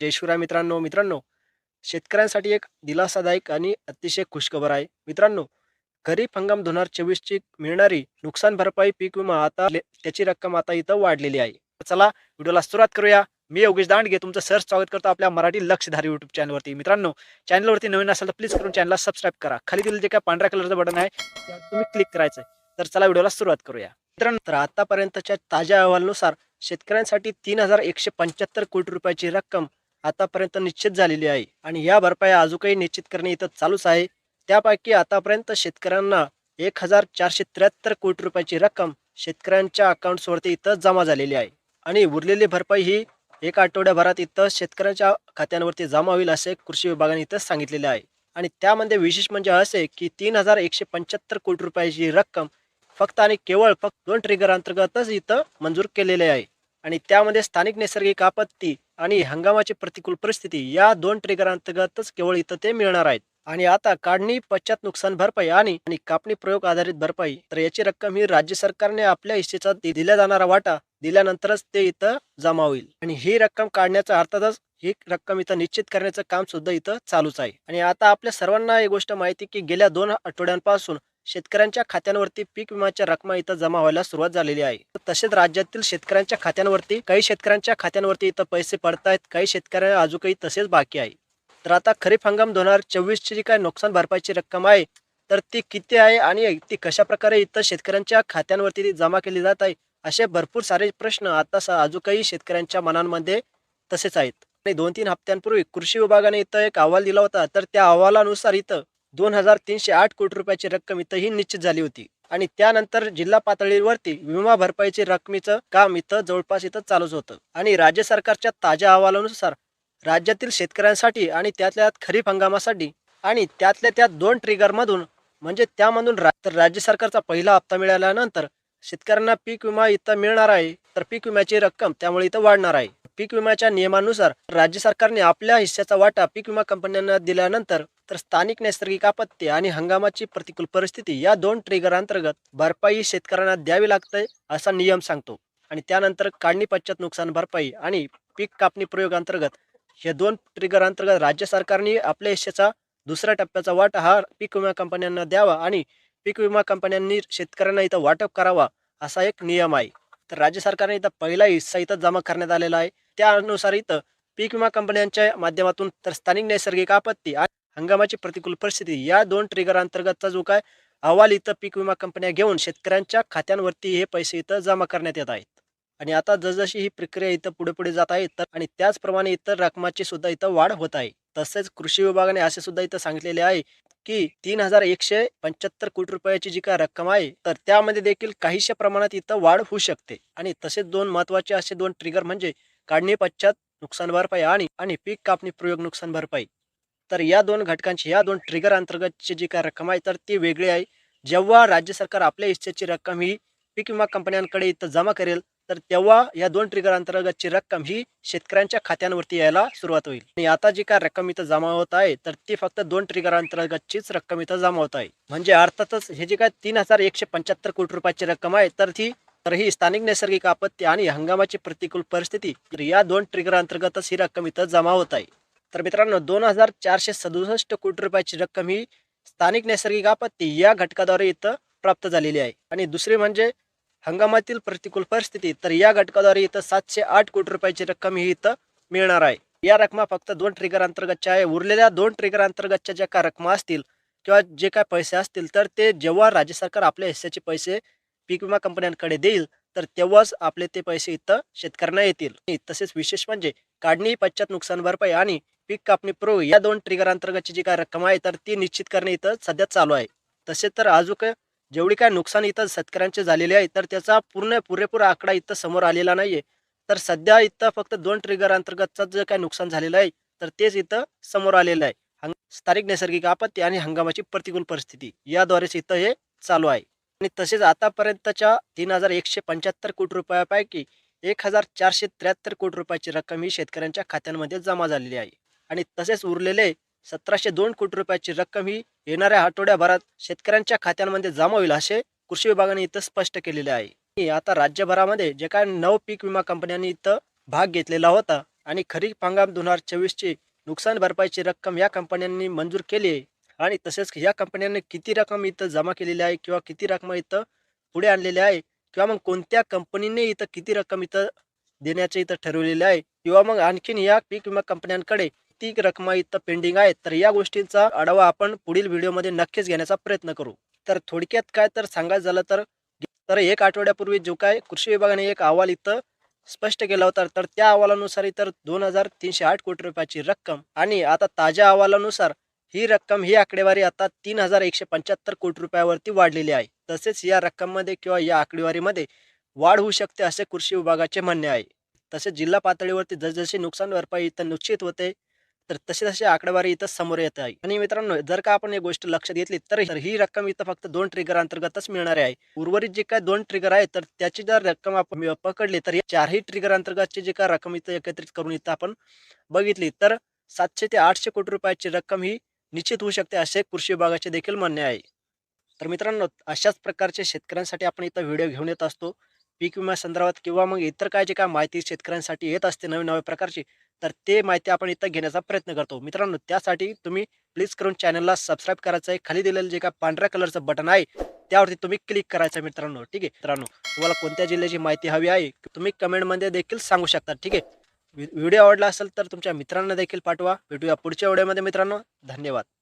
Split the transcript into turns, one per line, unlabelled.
जय शिवराय मित्रांनो मित्रांनो शेतकऱ्यांसाठी एक दिलासादायक आणि अतिशय खुशखबर आहे. मित्रांनो खरीप हंगाम दोन हजार चोवीसची मिळणारी नुकसान भरपाई पीक विमा आता त्याची रक्कम आता इथं वाढलेली आहे. चला व्हिडिओला सुरुवात करूया. मी योगेश दांडगे तुमचं सर स्वागत करतो आपल्या मराठी लक्षधारी युट्यूब चॅनलवरती मित्रांनो चॅनलवरती नवीन असेल तर प्लीज करून चॅनलला सबस्क्राईब करा. खाली दिलं जे काय पांढऱ्या कलरचं बटन आहे त्यावर तुम्ही क्लिक करायचं तर चला व्हिडिओला सुरुवात करूया. मित्रांनो तर आतापर्यंतच्या ताज्या अहवालानुसार शेतकऱ्यांसाठी तीन हजार एकशे पंच्याहत्तर कोटी रुपयाची रक्कम आतापर्यंत निश्चित झालेली आहे. आणि या भरपाया अजूनही निश्चित करणे इथं चालूच आहे. त्यापैकी आतापर्यंत शेतकऱ्यांना एक हजार चारशे त्र्याहत्तर कोटी रुपयाची रक्कम शेतकऱ्यांच्या अकाउंट्सवरती इथं जमा झालेली आहे. आणि उरलेली भरपाई ही एक आठवड्याभरात इथं शेतकऱ्यांच्या खात्यांवरती जमा होईल असे कृषी विभागाने इथं सांगितलेले आहे. आणि त्यामध्ये विशेष म्हणजे असे की तीन हजार एकशे पंच्याहत्तर कोटी रुपयाची रक्कम फक्त आणि केवळ फक्त दोन ट्रिगर अंतर्गतच इथं मंजूर केलेले आहे. आणि त्यामध्ये स्थानिक नैसर्गिक आपत्ती आणि हंगामाची प्रतिकूल परिस्थिती या दोन ट्रिगर अंतर्गतच केवळ इथं ते मिळणार आहेत. आणि आता काढणी पश्चात नुकसान भरपाई आणि आणि कापणी प्रयोग आधारित भरपाई तर याची रक्कम ही राज्य सरकारने आपल्या हिस्सेचा दिला जाणारा वाटा दिल्यानंतरच ते इथं जमा होईल. आणि ही रक्कम काढण्याचा अर्थातच ही रक्कम इथं निश्चित करण्याचं काम सुद्धा इथं चालूच आहे. आणि आता आपल्या सर्वांना एक गोष्ट माहिती की गेल्या दोन आठवड्यांपासून शेतकऱ्यांच्या खात्यांवरती पीक विम्याच्या रकमा इथं जमा व्हायला सुरुवात झालेली आहे. तसेच राज्यातील शेतकऱ्यांच्या खात्यांवरती काही शेतकऱ्यांच्या खात्यांवरती इथं पैसे पडतायत काही शेतकऱ्यांना अजूनही तसेच बाकी आहे. तर आता खरीप हंगाम दोन हजार चोवीसची जी काय नुकसान भरपाईची रक्कम आहे तर ती किती आहे आणि ती कशा प्रकारे इथं शेतकऱ्यांच्या खात्यांवरती ती जमा केली जात आहे असे भरपूर सारे प्रश्न आता स- अजूनही शेतकऱ्यांच्या मनांमध्ये तसेच आहेत. आणि दोन तीन हप्त्यांपूर्वी कृषी विभागाने इथं एक अहवाल दिला होता तर त्या अहवालानुसार इथं दोन हजार तीनशे आठ कोटी रुपयाची रक्कम इथंही निश्चित झाली होती. आणि त्यानंतर जिल्हा पातळीवरती विमा भरपाईची रकमेचं काम इथं जवळपास इथं चालूच होतं. आणि राज्य सरकारच्या ताज्या अहवालानुसार राज्यातील शेतकऱ्यांसाठी आणि त्यातल्या त्यात खरीप हंगामासाठी आणि त्यातल्या त्यात दोन ट्रिगरमधून म्हणजे त्यामधून रा- तर राज्य सरकारचा पहिला हप्ता मिळाल्यानंतर शेतकऱ्यांना पीक विमा इथं मिळणार आहे. तर पीक विम्याची रक्कम त्यामुळे इथं वाढणार आहे. पीक विम्याच्या नियमानुसार राज्य सरकारने आपल्या हिस्स्याचा वाटा पीक विमा कंपन्यांना दिल्यानंतर तर स्थानिक नैसर्गिक आपत्ती आणि हंगामाची प्रतिकूल परिस्थिती या दोन ट्रिगर अंतर्गत भरपाई शेतकऱ्यांना द्यावी लागते असा नियम सांगतो. आणि त्यानंतर काढणी पश्चात नुकसान भरपाई आणि पीक कापणी प्रयोग अंतर्गत हे दोन ट्रिगर अंतर्गत राज्य सरकारने आपल्या हिश्श्याचा दुसऱ्या टप्प्याचा वाटा हा पीक विमा कंपन्यांना द्यावा आणि पीक विमा कंपन्यांनी शेतकऱ्यांना इथं वाटप करावा असा एक नियम आहे. तर राज्य सरकारने इथं पहिला हिस्सा इथं जमा करण्यात आलेला आहे. त्यानुसार इथं पीक विमा कंपन्यांच्या माध्यमातून तर स्थानिक नैसर्गिक आपत्ती आणि हंगामाची प्रतिकूल परिस्थिती या दोन ट्रिगर अंतर्गतचा जो काय अहवाल इथं पीक विमा कंपन्या घेऊन शेतकऱ्यांच्या खात्यांवरती हे पैसे इथं जमा करण्यात येत आहेत. आणि आता जसजशी ही प्रक्रिया इथं पुढे पुढे जात आहे तर आणि त्याचप्रमाणे इतर रकमाची सुद्धा इथं वाढ होत आहे. तसेच कृषी विभागाने असे सुद्धा इथं सांगितलेले आहे की तीन हजार एकशे पंच्याहत्तर कोटी रुपयाची जी काय रक्कम आहे तर त्यामध्ये देखील काहीशा प्रमाणात इथं वाढ होऊ शकते. आणि तसेच दोन महत्त्वाचे असे दोन ट्रिगर म्हणजे काढणी पश्चात नुकसान भरपाई आणि आणि पीक कापणी प्रयोग नुकसान भरपाई. तर या दोन घटकांची या दोन ट्रिगर अंतर्गतची जी काय रक्कम आहे तर ती वेगळी आहे. जेव्हा राज्य सरकार आपल्या हिस्सेची रक्कम ही पीक विमा कंपन्यांकडे इथं जमा करेल तर तेव्हा या दोन ट्रिगर अंतर्गतची रक्कम ही शेतकऱ्यांच्या खात्यांवरती यायला सुरुवात होईल. आणि आता जी काय रक्कम इथं जमा होत आहे तर ती फक्त दोन ट्रिगर अंतर्गतचीच रक्कम इथं जमा होत आहे. म्हणजे अर्थातच हे जी काय तीन हजार एकशे पंच्याहत्तर कोटी रुपयाची रक्कम आहे तर ती तर ही स्थानिक नैसर्गिक आपत्ती आणि हंगामाची प्रतिकूल परिस्थिती तर या दोन ट्रिगर अंतर्गतच ही रक्कम इथं जमा होत आहे. तर मित्रांनो दोन हजार चारशे सदुसष्ट कोटी रुपयाची रक्कम ही स्थानिक नैसर्गिक आपत्ती या घटकाद्वारे इथं प्राप्त झालेली आहे. आणि दुसरी म्हणजे हंगामातील प्रतिकूल परिस्थिती तर या घटकाद्वारे इथं सातशे आठ कोटी रुपयाची रक्कम ही इथं मिळणार आहे. या रकमा फक्त दोन ट्रिगर अंतर्गतच्या आहे. उरलेल्या दोन ट्रिगर अंतर्गतच्या ज्या काय रकमा असतील किंवा जे काय पैसे असतील तर ते जेव्हा राज्य सरकार आपल्या हिस्स्याचे पैसे पीक विमा कंपन्यांकडे देईल तर तेव्हाच आपले ते पैसे इथं शेतकऱ्यांना येतील. आणि तसेच विशेष म्हणजे काढणी पश्चात नुकसान भरपाई आणि पीक कापणी प्रो या दोन ट्रिगर अंतर्गतची जी काय रक्कम आहे तर ती निश्चित करणे इथं सध्या चालू आहे. तसेच तर अजून जेवढी काय नुकसान इथं शेतकऱ्यांचे झालेले आहे तर त्याचा पूर्ण पुरेपूर आकडा इथं समोर आलेला नाहीये. तर सध्या इथं फक्त दोन ट्रिगर अंतर्गतचं जे काय नुकसान झालेलं आहे तर तेच इथं समोर आलेलं आहे. हंग स्थानिक नैसर्गिक आपत्ती आणि हंगामाची प्रतिकूल परिस्थिती याद्वारेच इथं हे चालू आहे. आणि तसेच आतापर्यंतच्या तीन हजार एकशे पंच्याहत्तर कोटी रुपयापैकी एक हजार चारशे त्र्याहत्तर कोटी रुपयाची रक्कम ही शेतकऱ्यांच्या खात्यांमध्ये जमा झालेली आहे. आणि तसेच उरलेले सतराशे दोन कोटी रुपयाची रक्कम ही येणाऱ्या आठवड्याभरात शेतकऱ्यांच्या खात्यांमध्ये जमा होईल असे कृषी विभागाने इथं स्पष्ट केलेले आहे. आता राज्यभरामध्ये जे काय नऊ पीक विमा कंपन्यांनी इथं भाग घेतलेला होता आणि खरीप हंगाम दोन हजार चोवीसची नुकसान भरपाईची रक्कम या कंपन्यांनी मंजूर केली आहे. आणि तसेच या कंपन्यांनी किती रक्कम इथं जमा केलेली आहे किंवा किती रक्कम इथं पुढे आणलेली आहे किंवा मग कोणत्या कंपनीने इथं किती रक्कम इथं देण्याचे इथं ठरवलेले आहे किंवा मग आणखीन या पीक विमा कंपन्यांकडे किती रकमा इथं पेंडिंग आहे तर या गोष्टींचा आढावा आपण पुढील व्हिडिओमध्ये नक्कीच घेण्याचा प्रयत्न करू. तर थोडक्यात काय तर सांगायचं झालं तर तर एक आठवड्यापूर्वी जो काय कृषी विभागाने एक अहवाल इथं स्पष्ट केला होता तर त्या अहवालानुसार इतर दोन हजार तीनशे आठ कोटी रुपयाची रक्कम आणि आता ताज्या अहवालानुसार ही रक्कम ही आकडेवारी आता तीन हजार एकशे पंच्याहत्तर कोटी रुपयावरती वाढलेली आहे. तसेच या रक्कममध्ये किंवा या आकडेवारीमध्ये वाढ होऊ शकते असे कृषी विभागाचे म्हणणे आहे. तसेच जिल्हा पातळीवरती जसजशी नुकसान भरपाई इथं निश्चित होते तर तसे तसे आकडेवारी इथं समोर येत आहे. आणि मित्रांनो जर का आपण एक गोष्ट लक्षात घेतली तर ही रक्कम इथं फक्त दोन ट्रिगर अंतर्गतच मिळणार आहे. उर्वरित जे काय दोन ट्रिगर आहे तर त्याची जर रक्कम आपण पकडली तर चारही ट्रिगर अंतर्गतची जी काय रक्कम इथं एकत्रित करून इथं आपण बघितली तर सातशे ते आठशे कोटी रुपयाची रक्कम ही निश्चित होऊ शकते असे कृषी विभागाचे देखील म्हणणे आहे. तर मित्रांनो अशाच प्रकारचे शेतकऱ्यांसाठी आपण इथं व्हिडिओ घेऊन येत असतो. पीक विमा संदर्भात किंवा मग इतर काय जे काय माहिती शेतकऱ्यांसाठी येत असते नवीन नव्या प्रकारची तर ते माहिती आपण इथं घेण्याचा प्रयत्न करतो. मित्रांनो त्यासाठी तुम्ही प्लीज करून चॅनलला सबस्क्राईब करायचं आहे. खाली दिलेलं जे काय पांढऱ्या कलरचं बटन आहे त्यावरती तुम्ही क्लिक करायचं आहे मित्रांनो. ठीक आहे? मित्रांनो तुम्हाला कोणत्या जिल्ह्याची माहिती हवी आहे तुम्ही कमेंटमध्ये देखील सांगू शकता. ठीक आहे? व्हिडिओ आवडला असेल तर तुमच्या मित्रांना देखील पाठवा. भेटूया पुढच्या व्हिडिओमध्ये मित्रांनो. धन्यवाद.